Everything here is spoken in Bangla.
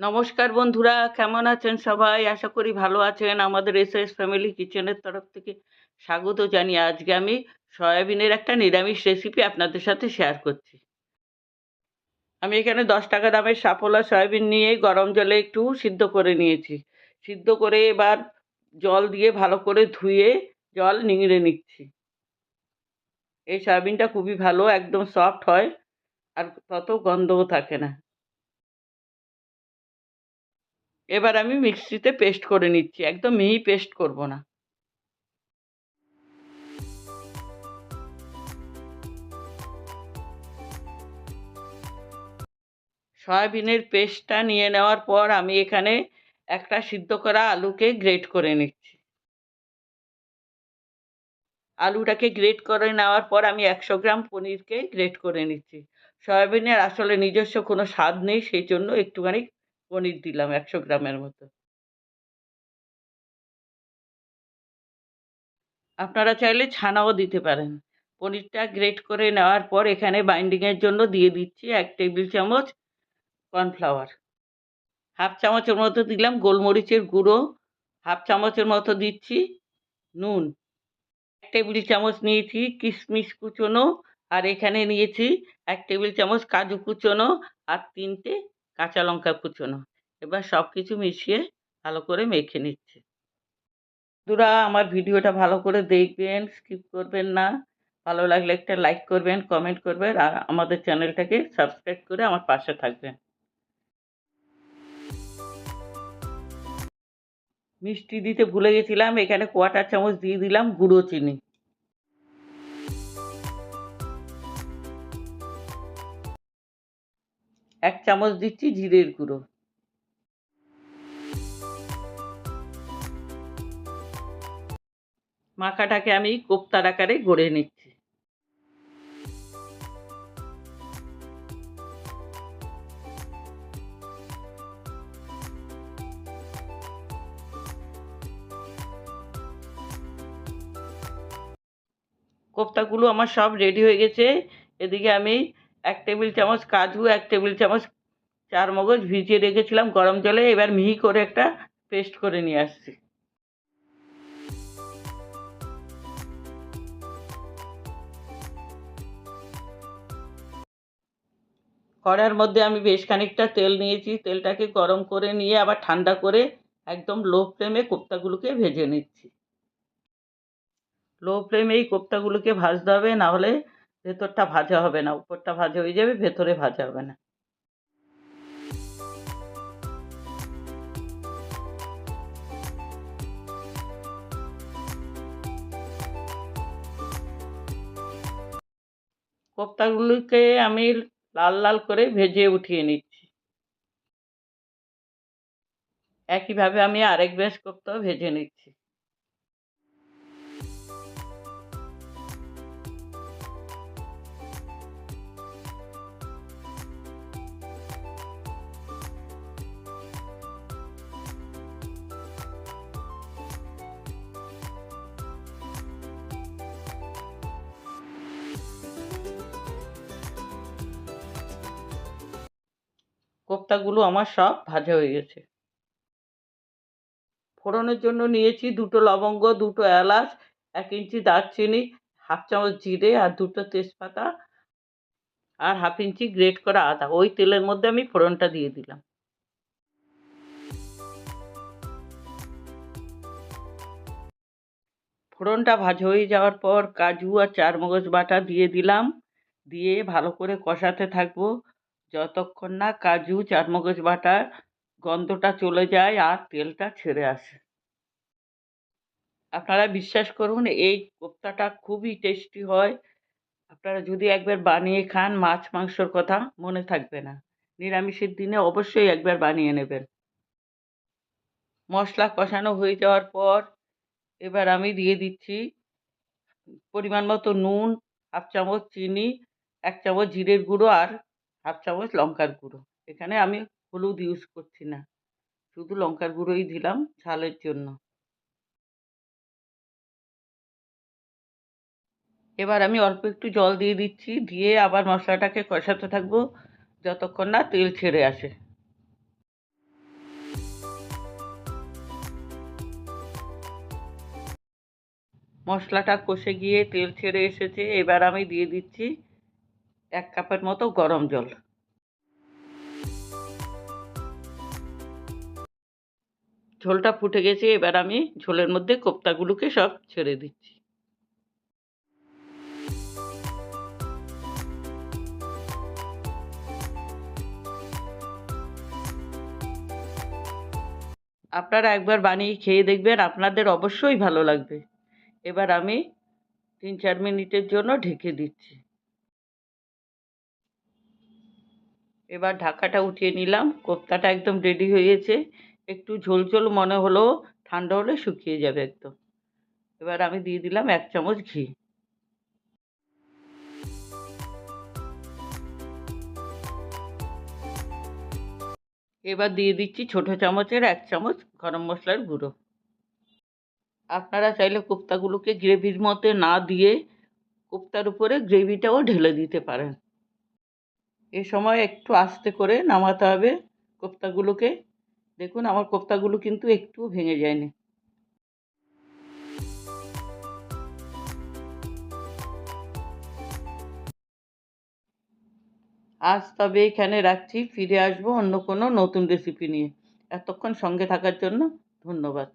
নমস্কার বন্ধুরা, কেমন আছেন সবাই? আশা করি ভালো আছেন। আমাদের এস এস ফ্যামিলি কিচেনের তরফ থেকে স্বাগত জানিয়ে আজকে আমি সয়াবিনের একটা নিরামিষ রেসিপি আপনাদের সাথে শেয়ার করছি। আমি এখানে দশ টাকা দামের সাফলা সয়াবিন নিয়ে গরম জলে একটু সিদ্ধ করে নিয়েছি। সিদ্ধ করে এবার জল দিয়ে ভালো করে ধুয়ে জল নিংড়ে নিচ্ছি। এই সয়াবিনটা খুবই ভালো, একদম সফট হয় আর তত গন্ধও থাকে না। এবার আমি মিক্সিতে পেস্ট করে নিচ্ছি, একদম মিহি পেস্ট করব না। সয়াবিনের পেস্টটা নিয়ে নেওয়ার পর আমি এখানে একটা সিদ্ধ করা আলুকে গ্রেট করে নিচ্ছি। আলুটাকে গ্রেট করে নেওয়ার পর আমি একশো গ্রাম পনিরকে গ্রেট করে নিচ্ছি। সয়াবিনের আসলে নিজস্ব কোনো স্বাদ নেই, সেই জন্য একটুখানি পনির দিলাম একশো গ্রামের মতো। আপনারা চাইলে ছানাও দিতে পারেন। পনিরটা গ্রেট করে নেওয়ার পর এখানে বাইন্ডিংয়ের জন্য দিয়ে দিচ্ছি এক টেবিল চামচ কর্নফ্লাওয়ার হাফ চামচের মতো দিলাম গোলমরিচের গুঁড়ো। হাফ চামচের মতো দিচ্ছি নুন। এক টেবিল চামচ নিয়েছি কিশমিশ কুচোনো আর এখানে নিয়েছি এক টেবিল চামচ কাজু কুচোনো আর তিনটে কাঁচা লঙ্কা কুচোনো। এবার সব কিছু মিশিয়ে ভালো করে মেখে নিচ্ছি। বন্ধুরা, আমার ভিডিওটা ভালো করে দেখবেন স্কিপ করবেন না। ভালো লাগলে একটা লাইক করবেন কমেন্ট করবেন, আর আমাদের চ্যানেলটাকে সাবস্ক্রাইব করে আমার পাশে থাকবেন। মিষ্টি দিতে ভুলে গেছিলাম, এখানে কোয়াটার চামচ দিয়ে দিলাম গুঁড়ো চিনি। এক চামচ দিচ্ছি জিরের গুঁড়ো। মাখাটাকে আমি কোপ্তার আকারে গড়ে নিচ্ছি। কোপ্তাগুলো আমার সব রেডি হয়ে গেছে। এদিকে আমি এক টেবিল চামচ কাজু, এক টেবিল চামচ চার মগজ ভিজিয়ে রেখেছিলাম গরম জলে। এবার মিহি করে একটা পেস্ট করে নিয়ে আসছি। কড়ার মধ্যে আমি বেশ খানিকটা তেল নিয়েছি। তেলটাকে গরম করে নিয়ে আবার ঠান্ডা করে একদম লো ফ্লেমে কোপ্তাগুলোকে ভেজে নিচ্ছি। লো ফ্লেমে এই কোপ্তাগুলোকে ভাজতে হবে নাহলে ভেতরটা ভাজা হবে না, উপরটা ভাজা হয়ে যাবে, ভেতরে ভাজা হবে না। কোপ্তাগুলোকে আমি লাল লাল করে ভেজে উঠিয়ে নিচ্ছি। একইভাবে আমি আরেক ব্যাস কোপ্তাও ভেজে নিচ্ছি। কোপ্তাগুলো আমার সব ভাজা হয়ে গেছে। ফোড়নের জন্য নিয়েছি দুটো লবঙ্গ, দুটো এলাচ, এক ইঞ্চি দারচিনি, হাফ চামচ জিরে আর দুটো তেজপাতা আর হাফ ইঞ্চি গ্রেট করা আদা। ওই তেলের মধ্যে আমি ফোড়নটা দিয়ে দিলাম। ফোড়নটা ভাজা হয়ে যাওয়ার পর কাজু আর চারমগজ বাটা দিয়ে দিলাম। দিয়ে ভালো করে কষাতে থাকব। যতক্ষণ না কাজু, চারমগজ বাটার গন্ধটা চলে যায় আর তেলটা ছেড়ে আসে। আপনারা বিশ্বাস করুন, এই কোপ্তাটা খুবই টেস্টি হয়। আপনারা যদি একবার বানিয়ে খান, মাছ মাংসর কথা মনে থাকবে না। নিরামিষের দিনে অবশ্যই একবার বানিয়ে নেবেন। মশলা কষানো হয়ে যাওয়ার পর এবার আমি দিয়ে দিচ্ছি পরিমাণ মতো নুন, হাফ চামচ চিনি, এক চামচ জিরের গুঁড়ো আর হাফ চামচ লঙ্কার গুঁড়ো। এখানে আমি হলুদ ইউজ করছি না। শুধু লঙ্কার গুঁড়োই দিলাম ঝালের জন্য। এবার আমি অল্প একটু জল দিয়ে দিচ্ছি, দিয়ে আবার মশলাটাকে কষাতে থাকব যতক্ষণ না তেল ছেড়ে আসে। মশলাটা কষে গিয়ে তেল ছেড়ে এসেছে, এবার আমি দিয়ে দিচ্ছি এক কাপের মতো গরম জল। ঝোলটা ফুটে গেছে, এবার আমি ঝোলের মধ্যে কোপ্তাগুলোকে সব ছেড়ে দিচ্ছি। আপনারা একবার বানিয়ে খেয়ে দেখবেন, আপনাদের অবশ্যই ভালো লাগবে। এবার আমি তিন চার মিনিটের জন্য ঢেকে দিচ্ছি। এবার ঢাকাটা উঠিয়ে নিলাম। কোপ্তাটা একদম রেডি হয়েছে। একটু ঝোল ঝোল মনে হলো, ঠান্ডা হলে শুকিয়ে যাবে একদম। এবার আমি দিয়ে দিলাম এক চামচ ঘি। এবার দিয়ে দিচ্ছি ছোট চামচের এক চামচ গরম মশলার গুঁড়ো। আপনারা চাইলে কোপ্তাগুলোকে গ্রেভির মধ্যে না দিয়ে কোপ্তার উপরে গ্রেভিটাও ঢেলে দিতে পারেন। এ সময় একটু আস্তে করে নামাতে হবে কোপ্তাগুলোকে। দেখুন, আমার কোপ্তাগুলো কিন্তু একটুও ভেঙে যায়নি। আজ তবে এখানে রাখছি, ফিরে আসব অন্য কোনো নতুন রেসিপি নিয়ে। এতক্ষণ সঙ্গে থাকার জন্য ধন্যবাদ।